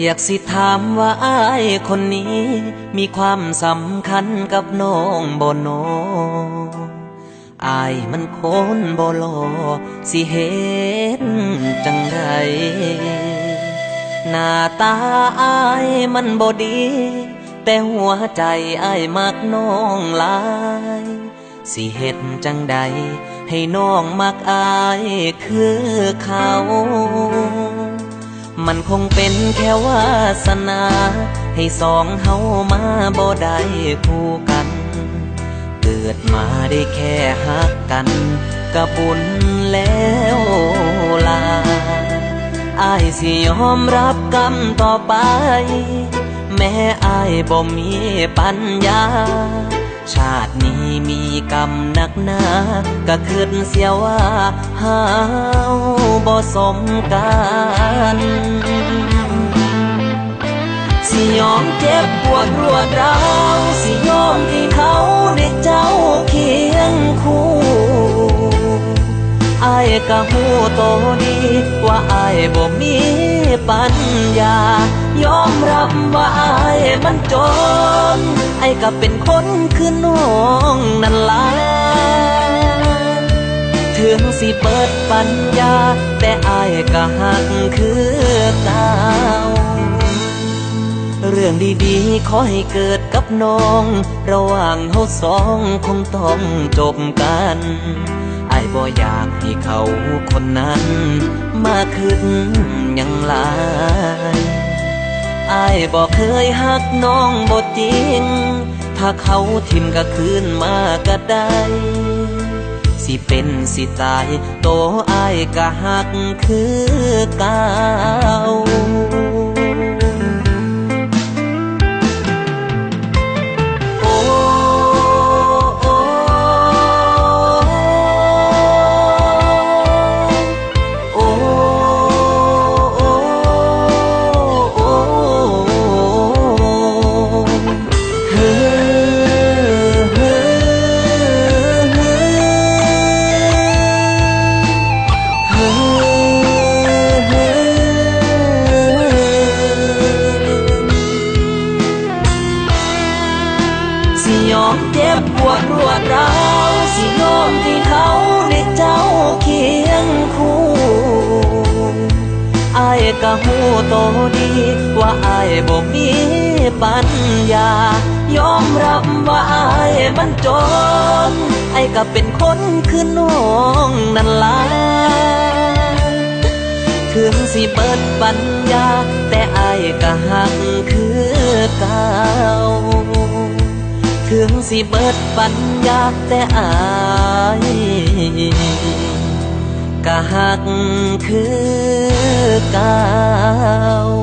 อยากสิถามว่าอายคนนี้ มีความสำคัญกับน้องบ่โนอายมันคนบ่หลอสิเห็นจังใดหน้าตาอายมันบ่ดี แต่หัวใจอายมักน้องหลาย สิเฮ็ดจังใด ให้น้องมักอายคือเขา มันคงเป็นแค่วาสนา ให้สองเฮามาบ่ได้คู่กัน เกิดมาได้แค่ฮักกันก็บุญแล้วลาอายสิยอมรับกรรมต่อไป แม้อายบ่มีปัญญา ชาตินี้มีกรรมหนักหนา ก็คืดเสียว่าเฮาบ่สมกันสิยอมเจ็บปวดรวดร้าวสิยอมให้เขาได้เจ้าเคียงคู่อายก็หูโตดีว่าอายบ่มีปัญญายอมรับว่า มันจนไอ้ก็เป็นคนคือน้องนั่นล่ะถึงสิเปิดปัญญา แต่อายก็หักคือเก่าเรื่องดีๆ ขอให้เกิดกับน้อง ระหว่างเฮาสองคงต้องจบกันไอ้บ่อยากให้เขาคนนั้น มาขึ้นยังหลาย อายบ่เคยหักน้องบ่จริง ถ้าเขาทิมก็คืนมาก็ได้ สิเป็นสิตาย โตอายก็หักคือเก่า จ็บปวดรวดร้าวสิยอมที่เขาได้เจ้าเคียงคู่อายก็หูโตดี ว่าอายบ่มีปัญญายอมรับว่าอายมันจนไอ้ก็เป็นคนคือน้องนั่นล่ะถึงสิเปิดปัญญา แต่อายก็หักคือเก่าึงสิเบิดปัญญาแต่อายกะหักคือเก่า